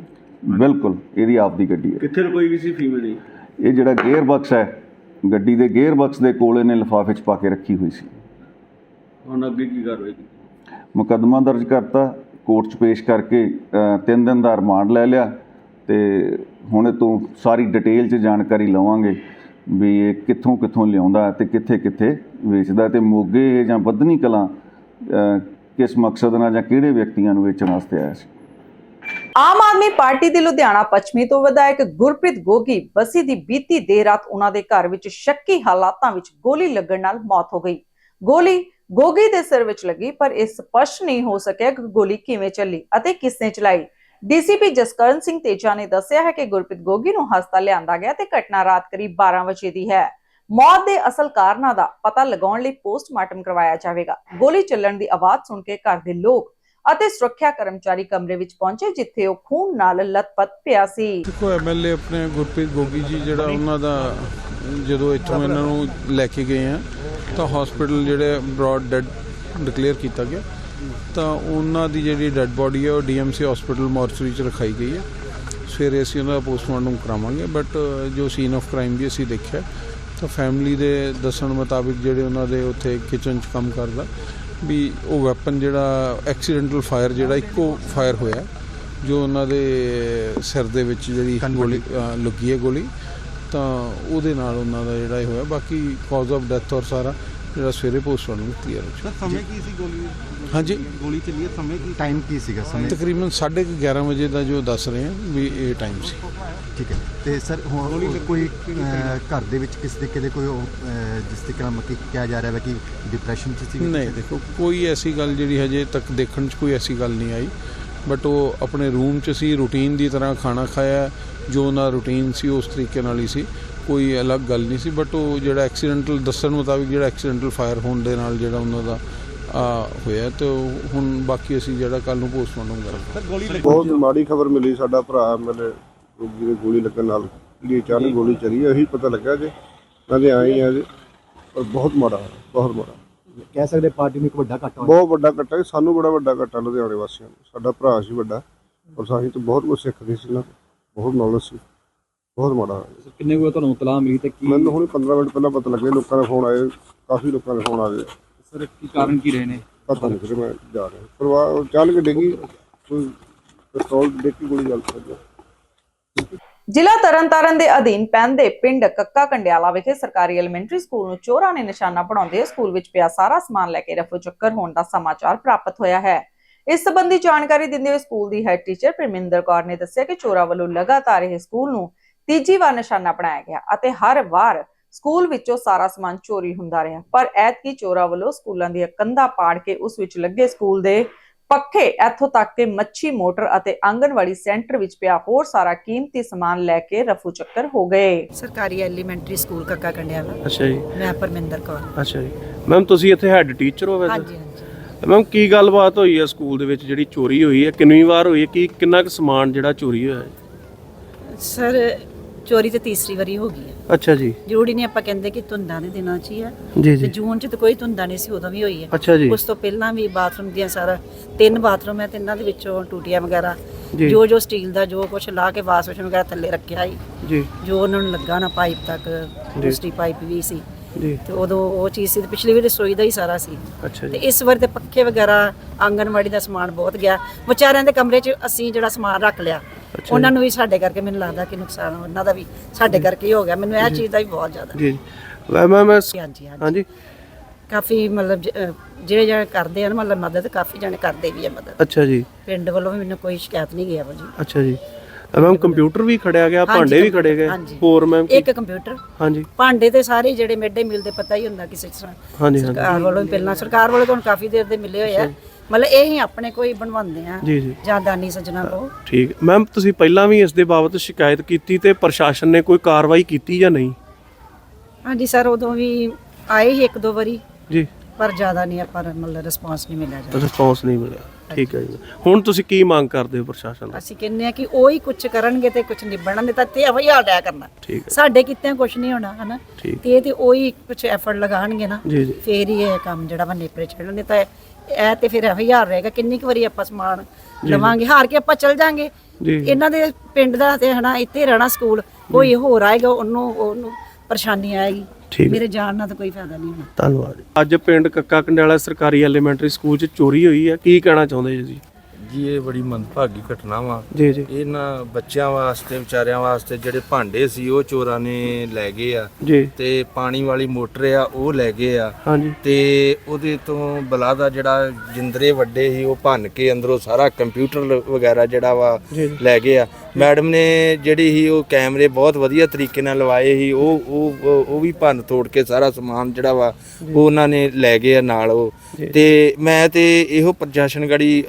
ਬਿਲਕੁਲ ਇਹਦੀ ਆਪਦੀ ਗੱਡੀ ਹੈ। ਕਿੱਥੇ ਰੁਕੋਈ ਗਈ ਸੀ ਫੀਮੇਲ ਜੀ ਇਹ ਜਿਹੜਾ ਗੇਅਰ ਬਕਸ ਹੈ ਗੱਡੀ ਦੇ ਗੇਅਰ ਬਕਸ ਦੇ ਕੋਲ ਇਹਨੇ ਲਿਫਾਫੇ 'ਚ ਪਾ ਕੇ ਰੱਖੀ ਹੋਈ ਸੀ। ਹੁਣ ਅੱਗੇ ਕੀ ਕਾਰਵਾਈ ਕੀਤੀ? ਮੁਕੱਦਮਾ ਦਰਜ ਕਰਤਾ ਕੋਰਟ 'ਚ ਪੇਸ਼ ਕਰਕੇ 3 ਦਿਨ ਦਾ ਰਿਮਾਂਡ ਲੈ ਲਿਆ ਤੇ ਹੁਣ ਇਹ ਤੋਂ ਸਾਰੀ ਡਿਟੇਲ 'ਚ ਜਾਣਕਾਰੀ ਲਵਾਂਗੇ ਵੀ ਇਹ ਕਿੱਥੋਂ ਕਿੱਥੋਂ ਲਿਆਉਂਦਾ ਤੇ ਕਿੱਥੇ ਕਿੱਥੇ ਵੇਚਦਾ ਤੇ ਮੋਗੇ ਇਹ ਜਾਂ ਬੱਧਨੀ ਕਲਾਂ ਕਿਸ ਮਕਸਦ ਨਾਲ ਜਾਂ ਕਿਹੜੇ ਵਿਅਕਤੀਆਂ ਨੂੰ ਵੇਚਣ ਵਾਸਤੇ ਆਇਆ ਸੀ? ਆਮ ਆਦਮੀ ਪਾਰਟੀ ਦੇ ਲੁਧਿਆਣਾ ਪੱਛਮੀ ਤੋਂ ਵਿਧਾਇਕ ਗੁਰਪ੍ਰੀਤ ਗੋਗੀ ਬਸੀ ਦੀ ਬੀਤੀ ਦੇਰ ਰਾਤ ਉਹਨਾਂ ਦੇ ਘਰ ਵਿੱਚ ਸ਼ੱਕੀ ਹਾਲਾਤਾਂ ਵਿੱਚ ਗੋਲੀ ਲੱਗਣ ਨਾਲ ਮੌਤ ਹੋ ਗਈ। ਗੋਲੀ ਗੋਗੀ ਦੇ ਸਿਰ ਵਿੱਚ ਲੱਗੀ, ਪਰ ਇਹ ਸਪਸ਼ਟ ਨਹੀਂ ਹੋ ਸਕਿਆ ਕਿ ਗੋਲੀ ਕਿਵੇਂ ਚੱਲੀ ਅਤੇ ਕਿਸ ਨੇ ਚਲਾਈ। ਡੀਸੀਪੀ ਜਸਕਰਨ ਸਿੰਘ ਤੇਜਾ ਨੇ ਦੱਸਿਆ ਹੈ ਕਿ ਗੁਰਪ੍ਰੀਤ ਗੋਗੀ ਨੂੰ ਹਸਪਤਾਲ ਲਿਆਂਦਾ ਗਿਆ ਤੇ ਘਟਨਾ ਰਾਤ ਕਰੀਬ 12 ਵਜੇ ਦੀ ਹੈ। ਮੌਤ ਦੇ ਅਸਲ ਕਾਰਨਾਂ ਦਾ ਪਤਾ ਲਗਾਉਣ ਲਈ ਪੋਸਟਮਾਰਟਮ ਕਰਵਾਇਆ ਜਾਵੇਗਾ। ਗੋਲੀ ਚੱਲਣ ਦੀ ਆਵਾਜ਼ ਸੁਣ ਕੇ ਘਰ ਦੇ ਲੋਕ ਅਤੇ ਸੁਰੱਖਿਆ ਕਰਮਚਾਰੀ ਕਮਰੇ ਵਿੱਚ ਪਹੁੰਚੇ, ਜਿੱਥੇ ਉਹ ਖੂਨ ਨਾਲ ਲਤਪਤ ਪਿਆ ਸੀ। ਦੇਖੋ ਐਮਐਲਏ ਆਪਣੇ ਗੁਰਪ੍ਰੀਤ ਗੋਗੀ ਜੀ, ਜਿਹੜਾ ਉਹਨਾਂ ਦਾ ਜਦੋਂ ਇੱਥੋਂ ਇਹਨਾਂ ਨੂੰ ਲੈ ਕੇ ਗਏ ਆ, ਤਾਂ ਹਸਪੀਟਲ ਜਿਹੜੇ ਬ੍ਰੌਡ ਡੈਡ ਡਿਕਲੇਅਰ ਕੀਤਾ ਗਿਆ। ਤਾਂ ਉਹਨਾਂ ਦੀ ਜਿਹੜੀ ਡੈੱਡ ਬੋਡੀ ਹੈ ਉਹ ਡੀਐਮਸੀ ਹਸਪੀਟਲ ਮੋਰਚਰੀ 'ਚ ਰਖਾਈ ਗਈ ਹੈ ਸਵੇਰੇ ਅਸੀਂ ਉਹਨਾਂ ਦਾ ਪੋਸਟਮਾਰਟਮ ਕਰਾਵਾਂਗੇ ਬਟ ਜੋ ਸੀਨ ਆਫ ਕ੍ਰਾਈਮ ਵੀ ਅਸੀਂ ਦੇਖਿਆ ਤਾਂ ਫੈਮਿਲੀ ਦੇ ਦੱਸਣ ਮੁਤਾਬਿਕ ਜਿਹੜੇ ਉਹਨਾਂ ਦੇ ਉੱਥੇ ਕਿਚਨ 'ਚ ਕੰਮ ਕਰਦਾ ਵੀ ਉਹ ਵੈਪਨ ਜਿਹੜਾ ਐਕਸੀਡੈਂਟਲ ਫਾਇਰ ਜਿਹੜਾ ਇੱਕੋ ਫਾਇਰ ਹੋਇਆ ਜੋ ਉਹਨਾਂ ਦੇ ਸਿਰ ਦੇ ਵਿੱਚ ਜਿਹੜੀ ਗੋਲੀ ਲੱਗੀ ਹੈ ਗੋਲੀ ਤਾਂ ਉਹਦੇ ਨਾਲ ਉਹਨਾਂ ਦਾ ਜਿਹੜਾ ਇਹ ਹੋਇਆ। ਬਾਕੀ ਕਾਜ਼ ਆਫ ਡੈਥ ਔਰ ਸਾਰਾ ਜਿਹੜਾ ਸਵੇਰੇ ਪੋਸਟਮਾਰਟਮ ਕਲੀਅਰ ਹੋ ਜਾਊਗਾ ਸਮੇਂ ਕੀ ਸੀ ਗੋਲੀ? ਹਾਂਜੀ। ਗੋਲੀ ਚੱਲੀ ਹੈ ਸਮੇਂ ਕੀ? ਟਾਈਮ ਕੀ ਸੀਗਾ ਸਮੇਂ? ਤਕਰੀਬਨ 11:30 ਵਜੇ ਦਾ ਜੋ ਦੱਸ ਰਹੇ ਹਾਂ ਵੀ ਇਹ ਟਾਈਮ ਸੀ। ਠੀਕ ਹੈ। ਤੇ ਸਰ ਹੁਣ ਕੋਈ ਘਰ ਦੇ ਵਿੱਚ ਕਿਸ ਤਰੀਕੇ ਦੇ ਕੋਈ ਜਿਸ ਤਰੀਕੇ ਨਾਲ ਮੱਕੀ ਕਿਹਾ ਜਾ ਰਿਹਾ ਹੈ ਕਿ ਡਿਪਰੈਸ਼ਨ ਚ ਸੀ ਨਹੀਂ ਦੇਖੋ ਕੋਈ ਐਸੀ ਗੱਲ ਜਿਹੜੀ ਹਜੇ ਤੱਕ ਦੇਖਣ 'ਚ ਕੋਈ ਐਸੀ ਗੱਲ ਨਹੀਂ ਆਈ। ਬਟ ਉਹ ਆਪਣੇ ਰੂਮ 'ਚ ਸੀ ਰੂਟੀਨ ਦੀ ਤਰ੍ਹਾਂ ਖਾਣਾ ਖਾਇਆ ਜੋ ਉਹਨਾਂ ਰੂਟੀਨ ਸੀ ਉਸ ਤਰੀਕੇ ਨਾਲ ਹੀ ਸੀ। ਕੋਈ ਅਲੱਗ ਗੱਲ ਨਹੀਂ ਸੀ ਬਟ ਉਹ ਜਿਹੜਾ ਐਕਸੀਡੈਂਟਲ ਦੱਸਣ ਮੁਤਾਬਿਕ ਜਿਹੜਾ ਐਕਸੀਡੈਂਟਲ ਫਾਇਰ ਹੋਣ ਦੇ ਨਾਲ ਜਿਹੜਾ ਉਹਨਾਂ ਦਾ ਆ ਹੋਇਆ ਤੇ ਉਹ ਹੁਣ ਬਾਕੀ ਅਸੀਂ ਜਿਹੜਾ ਕੱਲ ਨੂੰ ਪੋਸਟਮਾਰਟਮ ਕਰਾਂਗੇ। ਬਹੁਤ ਮਾੜੀ ਖਬਰ ਮਿਲੀ ਸਾਡਾ ਭਰਾ ਮੇਰੇ ਰੋਗੀ ਦੇ ਗੋਲੀ ਲੱਗਣ ਨਾਲ ਜਿਹੜੀ ਅਚਾਨਕ ਗੋਲੀ ਚੱਲੀ ਇਹੀ ਪਤਾ ਲੱਗਾ ਕਿ ਮੈਂ ਤੇ ਆਈ ਆ ਜੀ ਪਰ ਬਹੁਤ ਮਾੜਾ ਬਹੁਤ ਮਾੜਾ। ਕਹਿ ਸਕਦੇ ਪਾਰਟੀ ਨੂੰ ਇੱਕ ਵੱਡਾ ਘਾਟਾ ਬਹੁਤ ਵੱਡਾ ਜੀ, ਸਾਨੂੰ ਬੜਾ ਵੱਡਾ ਕੱਟਾ ਲੁਧਿਆਣੇ ਵਾਸੀਆਂ ਨੂੰ। ਸਾਡਾ ਭਰਾ ਸੀ ਵੱਡਾ ਔਰ ਸਾਹੀਂ ਤੋਂ ਬਹੁਤ ਕੁਝ ਸਿੱਖਦੇ ਸੀ ਨਾ ਬਹੁਤ ਨੌਲੇਜ ਸੀ। ਬਹੁਤ ਮਾੜਾ। ਕਿੰਨੇ ਕੋਈ ਤੁਹਾਨੂੰ ਤਲਾਹ ਮਿਲੀ ਤੇ ਕੀ ਮੈਨੂੰ ਹੁਣ 15 ਮਿੰਟ ਪਹਿਲਾਂ ਪਤਾ ਲੱਗਿਆ ਲੋਕਾਂ ਦੇ ਫੋਨ ਆਏ ਕਾਫੀ ਲੋਕਾਂ ਦੇ ਫੋਨ ਆ ਗਏ। ਸਰ ਕੀ ਕਾਰਨ ਕੀ ਰਹੇ ਨੇ? ਪਤਾ ਨਹੀਂ ਫਿਰ ਮੈਂ ਜਾ ਰਿਹਾ। ਪਰਿਵਾਰ ਅਚਾਨਕ ਡਿੱਗੀ ਕੋਈ ਪਿਸਤੌਲ ਡਿੱਗ ਕੇ ਗੋਲੀ ਚੱਲ ਪਈ। ਜ਼ਿਲ੍ਹਾ ਤਰਨਤਾਰਨ ਦੇ ਅਧੀਨ ਪੈਂਦੇ ਪਿੰਡ ਕੱਕਾ ਕੰਡਿਆਲਾ ਵਿਖੇ ਸਰਕਾਰੀ ਐਲੀਮੈਂਟਰੀ ਸਕੂਲ ਨੂੰ ਚੋਰਾਂ ਨੇ ਨਿਸ਼ਾਨਾ ਬਣਾਉਂਦੇ ਸਕੂਲ ਵਿੱਚ ਪਿਆ ਸਾਰਾ ਸਮਾਨ ਲੈ ਕੇ ਰਫੂ ਚੱਕਰ ਹੋਣ ਦਾ ਸਮਾਚਾਰ ਪ੍ਰਾਪਤ ਹੋਇਆ ਹੈ। ਇਸ ਸੰਬੰਧੀ ਜਾਣਕਾਰੀ ਦਿੰਦੇ ਹੋਏ ਸਕੂਲ ਦੀ ਹੈਡ ਟੀਚਰ ਪ੍ਰਮਿੰਦਰ ਕੌਰ ਨੇ ਦੱਸਿਆ ਕਿ ਚੋਰਾਂ ਵੱਲੋਂ ਲਗਾਤਾਰ ਇਹ ਸਕੂਲ ਨੂੰ ਤੀਜੀ ਵਾਰ ਨਿਸ਼ਾਨਾ ਬਣਾਇਆ ਗਿਆ ਅਤੇ ਹਰ ਵਾਰ ਸਕੂਲ ਵਿੱਚੋਂ ਸਾਰਾ ਸਮਾਨ ਚੋਰੀ ਹੁੰਦਾ ਰਿਹਾ। ਪਰ ਐਤਕੀ ਚੋਰਾਂ ਵੱਲੋਂ ਸਕੂਲਾਂ ਦੀਆਂ ਕੰਧਾਂ ਪਾੜ ਕੇ ਉਸ ਵਿੱਚ ਲੱਗੇ ਸਕੂਲ ਦੇ ਪੱਖੇ ਇੱਥੋਂ ਤੱਕ ਕਿ ਮੱਛੀ ਮੋਟਰ ਅਤੇ ਆਂਗਣਵਾੜੀ ਸੈਂਟਰ ਵਿੱਚ ਪਿਆ ਹੋਰ ਸਾਰਾ ਕੀਮਤੀ ਸਮਾਨ ਲੈ ਕੇ ਰਫੂ ਚੱਕਰ ਹੋ ਗਏ। ਸਰਕਾਰੀ ਐਲੀਮੈਂਟਰੀ ਸਕੂਲ ਕੱਕਾ ਕੰਡਿਆਲਾ ਅੱਛਾ ਜੀ। ਮੈਂ ਪਰਮਿੰਦਰ ਕੌਰ। ਅੱਛਾ ਜੀ। ਮੈਮ ਤੁਸੀਂ ਇੱਥੇ ਹੈੱਡ ਟੀਚਰ ਹੋ ਵੈਸੇ? ਹਾਂਜੀ ਹਾਂਜੀ। ਮੈਮ ਕੀ ਗੱਲਬਾਤ ਹੋਈ ਹੈ ਸਕੂਲ ਦੇ ਵਿੱਚ ਜਿਹੜੀ ਚੋਰੀ ਹੋਈ ਹੈ ਕਿੰਨੀ ਵਾਰ ਹੋਈ ਹੈ ਕੀ ਕਿੰਨਾ ਕੁ ਸਮਾਨ ਜਿਹੜਾ ਚੋਰੀ ਹੋਇਆ ਹੈ? ਸਰ ਚੋਰੀ ਤੇ ਤੀਸਰੀ ਵਾਰੀ ਹੋ ਗਈ ਹੈ। ਅੱਛਾ ਜੀ। ਜ਼ਰੂਰੀ ਨਹੀਂ ਆਪਾਂ ਕਹਿੰਦੇ ਕਿ ਧੁੰਦਾਂ ਦੇ ਦਿਨਾਂ 'ਚ ਹੀ ਹੈ। ਜੀ ਤੇ ਜੀ। ਜੂਨ 'ਚ ਤਾਂ ਕੋਈ ਧੁੰਦਾਂ ਨਹੀਂ ਸੀ ਉਦੋਂ ਵੀ ਹੋਈ ਹੈ। ਅੱਛਾ ਜੀ। ਉਸ ਤੋਂ ਪਹਿਲਾਂ ਵੀ ਬਾਥਰੂਮ ਦੀਆਂ ਸਾਰਾ ਤਿੰਨ ਬਾਥਰੂਮ ਹੈ ਤਿੰਨਾਂ ਦੇ ਵਿੱਚੋਂ ਟੂਟੀਆਂ ਵਗੈਰਾ ਜੀ। ਜੋ ਜੋ ਸਟੀਲ ਦਾ ਜੋ ਕੁਝ ਲਾ ਕੇ ਵਾਸ਼ ਵੇਸ਼ਨ ਵਗੈਰਾ ਥੱਲੇ ਰੱਖਿਆ ਸੀ। ਜੀ। ਜੋ ਉਹਨਾਂ ਨੂੰ ਲੱਗਾ ਨਾ ਪਾਈਪ ਤੱਕ ਦੂਸਰੀ ਪਾਈਪ ਵੀ ਸੀ। ਜੀ। ਤੇ ਉਦੋਂ ਉਹ ਚੀਜ਼ ਸੀ ਤੇ ਪਿਛਲੀ ਵਾਰੀ ਰਸੋਈ ਦਾ ਹੀ ਸਾਰਾ ਸੀ। ਅੱਛਾ ਤੇ ਜੀ ਇਸ ਵਾਰ ਤੇ ਪੱਖੇ ਵਗੈਰਾ ਆਂਗਨਵਾੜੀ ਦਾ ਸਮਾਨ ਬਹੁਤ ਗਿਆ। ਵਿਚਾਰਿਆਂ ਦੇ ਕਮਰੇ 'ਚ ਅਸੀਂ ਜਿਹੜਾ ਸਮਾਨ ਰੱਖ ਲਿਆ ਅੱਛਾ ਉਹਨਾਂ ਨੂੰ ਵੀ ਸਾਡੇ ਕਰਕੇ ਮੈਨੂੰ ਲੱਗਦਾ ਕਿ ਨੁਕਸਾਨ ਉਹਨਾਂ ਦਾ ਵੀ ਸਾਡੇ ਕਰਕੇ ਹੀ ਹੋ ਗਿਆ। ਮੈਨੂੰ ਇਹ ਚੀਜ਼ ਦਾ ਵੀ ਬਹੁਤ ਜ਼ਿਆਦਾ ਜੀ। ਮੈਂ ਮੈਂ ਮੈਂ ਹਾਂਜੀ ਹਾਂਜੀ। ਹਾਂਜੀ। ਕਾਫੀ ਮਤਲਬ ਜ- ਅਹ ਜਿਹੜੇ ਜਿਹੜੇ ਕਰਦੇ ਆ ਨਾ ਮਤਲਬ ਮਦਦ ਕਾਫੀ ਜਣੇ ਕਰਦੇ ਵੀ ਆ ਮਦਦ। ਅੱਛਾ ਜੀ। ਪਿੰਡ ਵੱਲੋਂ ਵੀ ਮੈਨੂੰ ਕੋਈ ਸ਼ਿਕਾਇਤ ਨਹੀਂ ਗਿਆ ਭਾਜੀ ਅੱਛਾ ਜੀ। ਮੈਮ ਕੰਪਿਊਟਰ ਵੀ ਖੜਿਆ ਗਿਆ ਹਾਂਜੀ, ਭਾਂਡੇ ਵੀ ਖੜੇ ਗਏ। ਹਾਂਜੀ। ਹੋਰ ਮੈਮ ਇੱਕ ਕੰਪਿਊਟਰ ਹਾਂਜੀ। ਭਾਂਡੇ ਤੇ ਸਾਰੇ ਜਿਹੜੇ ਮਿੱਡੇ ਮੀਲ ਦੇ ਪਤਾ ਹੀ ਹੁੰਦਾ ਕਿਸੇ ਤਰ੍ਹਾਂ। ਹਾਂਜੀ ਹਾਂਜੀ। ਸਰਕਾਰ ਵੱਲੋਂ ਵੀ ਪਹਿਲਾਂ ਸਰਕਾਰ ਵੱਲੋਂ ਤਾਂ ਹੁਣ ਕਾਫੀ ਦੇਰ ਦੇ ਮਿਲੇ ਹੋਏ ਆ। ਮਤਲਬ ਇਹ ਹੀ ਆਪਣੇ ਕੋਈ ਬਣਵਾਉਂਦੇ ਆ ਜੀ ਜੀ। ਜਾਂ ਦਾਨੀ ਸੱਜਣਾ ਕੋ ਠੀਕ। ਮੈਮ ਤੁਸੀਂ ਪਹਿਲਾਂ ਵੀ ਇਸ ਦੇ ਬਾਬਤ ਸ਼ਿਕਾਇਤ ਕੀਤੀ ਤੇ ਪ੍ਰਸ਼ਾਸਨ ਨੇ ਕੋਈ ਕਾਰਵਾਈ ਕੀਤੀ ਜਾਂ ਨਹੀਂ? ਹਾਂਜੀ ਸਰ ਉਦੋਂ ਵੀ ਆਏ ਹੀ ਇੱਕ ਦੋ ਵਾਰੀ। ਜੀ। ਪਰ ਜ਼ਿਆਦਾ ਨਹੀਂ ਆਪਾਂ ਮਤਲਬ ਰਿਸਪਾਂਸ ਨਹੀਂ ਮਿਲਿਆ ਜੀ। ਰਿਸਪੌਂਸ ਨਹੀਂ ਮਿਲਿਆ। ਠੀਕ ਹੈ ਜੀ। ਹੁਣ ਤੁਸੀਂ ਕੀ ਮੰਗ ਕਰਦੇ ਹੋ ਪ੍ਰਸ਼ਾਸਨ ਤੋਂ? ਅਸੀਂ ਕਹਿੰਦੇ ਆ ਕਿ ਉਹ ਹੀ ਕੁਝ ਕਰਨਗੇ ਤੇ ਕੁਝ ਨਿਭਣਾ ਨਹੀਂ ਤਾਂ ਤੇ ਅਵਈ ਹਾਲਿਆ ਕਰਨਾ। ਠੀਕ ਹੈ। ਸਾਡੇ ਕਿਤੇ ਕੁਝ ਨਹੀਂ ਹੋਣਾ ਹਨਾ? ਠੀਕ। ਤੇ ਇਹ ਤੇ ਉਹ ਹੀ ਕੁਝ ਐਫਰਟ ਲਗਾਣਗੇ ਨਾ ਜੀ ਜੀ। ਫੇਰ ਹੀ ਇਹ ਕੰਮ ਜਿਹੜਾ ਵਾ ਨੇਪਰੇ ਚੜਨ ਨਹੀਂ ਤਾਂ ਇਹ ਤੇ ਫਿਰ ਇਹੋ ਹੀ ਹਾਲ ਰਹੇਗਾ ਕਿੰਨੀ ਕੁ ਵਾਰੀ ਆਪਾਂ ਸਮਾਨ ਲਵਾਂਗੇ ਹਾਰ ਕੇ ਆਪਾਂ ਚਲ ਜਾਾਂਗੇ। ਇਹਨਾਂ ਦੇ ਪਿੰਡ ਦਾ ਤੇ ਹਨਾ ਇੱਥੇ ਰਹਿਣਾ ਸਕੂਲ ਕੋਈ ਹੋਰ ਆਏਗਾ ਉਹਨੂੰ ਉਹਨੂੰ ਪਰੇਸ਼ਾਨੀ ਆਏਗੀ। ਮੇਰੇ ਜਾਣ ਨਾਲ ਤਾਂ ਕੋਈ ਫਾਇਦਾ ਨਹੀਂ ਹੋਣਾ। ਧੰਨਵਾਦ ਅੱਜ ਪਿੰਡ ਕੱਕਾ ਕੰਡਿਆਲਾ ਸਰਕਾਰੀ ਐਲੀਮੈਂਟਰੀ ਸਕੂਲ 'ਚ ਚੋਰੀ ਹੋਈ ਹੈ। ਕੀ ਕਹਿਣਾ ਚਾਹੁੰਦੇ ਜੀ ਜੀ ਇਹ ਬੜੀ ਮੰਦਭਾਗੀ ਘਟਨਾ ਵਾ। ਜੀ ਜੀ। ਇਹਨਾਂ ਬੱਚਿਆਂ ਵਾਸਤੇ ਵਿਚਾਰਿਆਂ ਵਾਸਤੇ ਜਿਹੜੇ ਭਾਂਡੇ ਸੀ ਉਹ ਚੋਰਾਂ ਨੇ ਲੈ ਗਏ ਆ। ਜੀ। ਤੇ ਪਾਣੀ ਵਾਲੀ ਮੋਟਰ ਆ ਉਹ ਲੈ ਗਏ ਆ। ਹਾਂਜੀ। ਤੇ ਉਹਦੇ ਤੋਂ ਬਲਾ ਦਾ ਜਿਹੜਾ ਜਿੰਦਰੇ ਵੱਡੇ ਸੀ ਉਹ ਭੰਨ ਕੇ ਅੰਦਰੋਂ ਸਾਰਾ ਕੰਪਿਊਟਰ ਵਗੈਰਾ ਜਿਹੜਾ ਵਾ। ਲੈ ਗਏ ਆ। ਮੈਡਮ ਨੇ ਜਿਹੜੀ ਸੀ ਉਹ ਕੈਮਰੇ ਬਹੁਤ ਵਧੀਆ ਤਰੀਕੇ ਨਾਲ ਲਵਾਏ ਸੀ। ਉਹ ਉਹ ਉਹ- ਵੀ ਭੰਨ ਤੋੜ ਕੇ ਸਾਰਾ ਸਮਾਨ ਜਿਹੜਾ ਵਾ ਉਹ ਉਹਨਾਂ ਨੇ ਲੈ ਗਏ ਆ ਨਾਲ ਉਹ। ਤੇ ਮੈਂ ਤੇ ਇਹੋ ਪ੍ਰਸ਼ਾਸਨ ਗੜੀ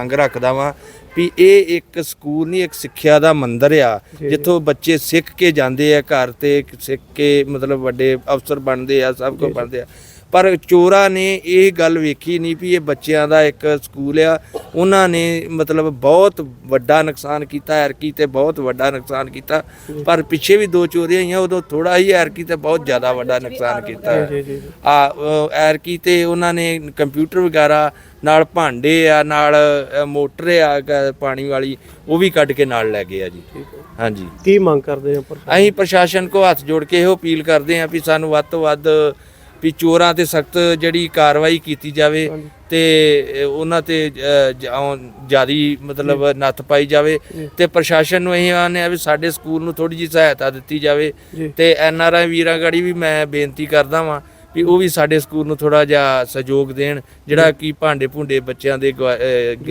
ਮੰਗ ਰੱਖਦਾ ਵਾਂ ਵੀ ਇਹ ਇੱਕ ਸਕੂਲ ਨਹੀਂ ਇੱਕ ਸਿੱਖਿਆ ਦਾ ਮੰਦਿਰ ਆ ਜਿੱਥੋਂ ਬੱਚੇ ਸਿੱਖ ਕੇ ਜਾਂਦੇ ਆ ਘਰ ਤੇ ਸਿੱਖ ਕੇ ਮਤਲਬ ਵੱਡੇ ਅਫਸਰ ਬਣਦੇ ਆ ਸਭ ਕੁਝ ਬਣਦੇ ਆ। ਪਰ ਚੋਰਾਂ ਨੇ ਇਹ ਗੱਲ ਵੇਖੀ ਨਹੀਂ ਵੀ ਇਹ ਬੱਚਿਆਂ ਦਾ ਇੱਕ ਸਕੂਲ ਆ। ਉਹਨਾਂ ਨੇ ਮਤਲਬ ਬਹੁਤ ਵੱਡਾ ਨੁਕਸਾਨ ਕੀਤਾ ਐਰਕੀ ਤੇ ਬਹੁਤ ਵੱਡਾ ਨੁਕਸਾਨ ਕੀਤਾ। ਪਰ ਪਿੱਛੇ ਵੀ ਦੋ ਚੋਰੀਆਂ ਆਈਆਂ ਉਦੋਂ ਥੋੜਾ ਹੀ ਐਰਕੀ ਤੇ ਬਹੁਤ ਜ਼ਿਆਦਾ ਵੱਡਾ ਨੁਕਸਾਨ ਕੀਤਾ। ਆ ਐਰਕੀ ਤੇ ਉਹਨਾਂ ਨੇ ਕੰਪਿਊਟਰ ਵਗੈਰਾ ਨਾਲ ਭਾਂਡੇ ਆ ਨਾਲ ਮੋਟਰ ਆ ਪਾਣੀ ਵਾਲੀ ਉਹ ਵੀ ਕੱਢ ਕੇ ਨਾਲ ਲੈ ਗਏ ਆ ਜੀ। ਹਾਂਜੀ। ਕੀ ਮੰਗ ਕਰਦੇ ਆ ਅਸੀਂ ਪ੍ਰਸ਼ਾਸਨ ਕੋ ਹੱਥ ਜੋੜ ਕੇ ਇਹੋ ਅਪੀਲ ਕਰਦੇ ਹਾਂ ਵੀ ਸਾਨੂੰ ਵੱਧ ਤੋਂ ਵੱਧ ਵੀ ਚੋਰਾਂ ਤੇ ਸਖਤ ਜਿਹੜੀ ਕਾਰਵਾਈ ਕੀਤੀ ਜਾਵੇ ਤੇ ਉਹਨਾਂ ਤੇ ਜਿਆਦੀ ਮਤਲਬ ਨੱਥ ਪਾਈ ਜਾਵੇ ਤੇ ਪ੍ਰਸ਼ਾਸਨ ਨੂੰ ਇਹ ਆਨੇ ਆ ਵੀ ਸਾਡੇ ਸਕੂਲ ਨੂੰ ਥੋੜੀ ਜਿਹੀ ਸਹਾਇਤਾ ਦਿੱਤੀ ਜਾਵੇ ਤੇ ਐਨ ਆਰ ਆਈ ਵੀਰਾਂ ਗੜੀ ਵੀ ਮੈਂ ਬੇਨਤੀ ਕਰਦਾ ਵਾਂ ਵੀ ਉਹ ਵੀ ਸਾਡੇ ਸਕੂਲ ਨੂੰ ਥੋੜਾ ਜਿਹਾ ਸਹਿਯੋਗ ਦੇਣ ਜਿਹੜਾ ਕਿ ਭਾਂਡੇ ਭੁੰਡੇ ਬੱਚਿਆਂ ਦੇ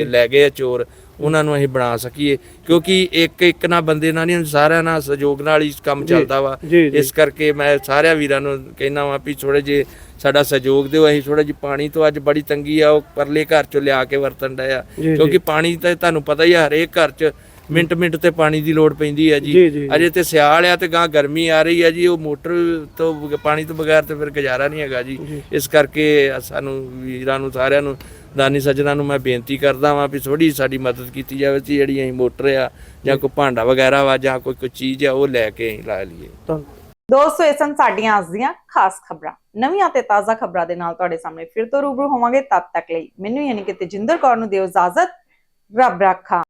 ਲੈ ਗਏ ਚੋਰ। ਉਹਨਾਂ ਨੂੰ ਅਸੀਂ ਬਣਾ ਸਕੀਏ ਕਿਉਂਕਿ ਇੱਕ ਇੱਕ ਨਾ ਬੰਦੇ ਨਾਲ ਨਹੀਂ ਸਾਰਿਆਂ ਨਾਲ ਸਹਿਯੋਗ ਨਾਲ ਹੀ ਕੰਮ ਚੱਲਦਾ ਵਾ। ਇਸ ਕਰਕੇ ਮੈਂ ਸਾਰਿਆਂ ਵੀਰਾਂ ਨੂੰ ਕਹਿਣਾ ਵਾਂ ਵੀ ਥੋੜੇ ਜੇ ਸਾਡਾ ਸਹਿਯੋਗ ਦਿਓ ਅਸੀਂ ਥੋੜਾ ਜਿਹਾ ਪਾਣੀ ਤੋਂ ਅੱਜ ਬੜੀ ਤੰਗੀ ਆ ਉਹ ਪਰਲੇ ਘਰ ਚੋਂ ਲਿਆ ਕੇ ਵਰਤਣ ਡਿਆ। ਕਿਉਂਕਿ ਪਾਣੀ ਤਾਂ ਤੁਹਾਨੂੰ ਪਤਾ ਹੀ ਆ ਹਰੇਕ ਘਰ 'ਚ ਮਿੰਟ ਮਿੰਟ ਤੇ ਪਾਣੀ ਦੀ ਲੋੜ ਪੈਂਦੀ ਹੈ ਜੀ। ਅਜੇ ਤੇ ਸਿਆਲ ਆ ਤੇ ਗਾਂ ਗਰਮੀ ਆ ਰਹੀ ਹੈ ਜੀ ਉਹ ਮੋਟਰ ਤੋਂ ਪਾਣੀ ਤੋਂ ਬਗੈਰ ਤੇ ਫਿਰ ਗੁਜ਼ਾਰਾ ਨਹੀਂ ਹੈਗਾ ਜੀ ਇਸ ਕਰਕੇ ਸਾਨੂੰ ਵੀਰਾਂ ਨੂੰ ਸਾਰਿਆਂ ਨੂੰ ਦਾਨੀ ਸੱਜਣਾ ਨੂੰ ਮੈਂ ਬੇਨਤੀ ਕਰਦਾ ਵਾਂ ਵੀ ਥੋੜੀ ਸਾਡੀ ਮਦਦ ਕੀਤੀ ਜਾਵੇ ਸੀ ਜਿਹੜੀ ਅਸੀਂ ਮੋਟਰ ਆ ਜਾਂ ਕੋਈ ਭਾਂਡਾ ਵਗੈਰਾ ਵਾ ਜਾਂ ਕੋਈ ਕੋਈ ਚੀਜ਼ ਆ, ਉਹ ਲੈ ਕੇ ਅਸੀਂ ਲਾ ਲਈਏ। ਦੋਸਤੋ, ਇਹ ਸਨ ਸਾਡੀਆਂ ਅੱਜ ਦੀਆਂ ਖਾਸ ਖਬਰਾਂ। ਨਵੀਆਂ ਤੇ ਤਾਜ਼ਾ ਖਬਰਾਂ ਦੇ ਨਾਲ ਤੁਹਾਡੇ ਸਾਹਮਣੇ ਫਿਰ ਤੋਂ ਰੂਬਰੂ ਹੋਵਾਂਗੇ। ਤਦ ਤੱਕ ਲਈ ਮੈਨੂੰ ਯਾਨੀ ਕਿ ਤੇਜਿੰਦਰ ਕੌਰ ਨੂੰ ਦਿਓ ਇਜਾਜ਼ਤ। ਰੱਬ ਰੱਖਾ।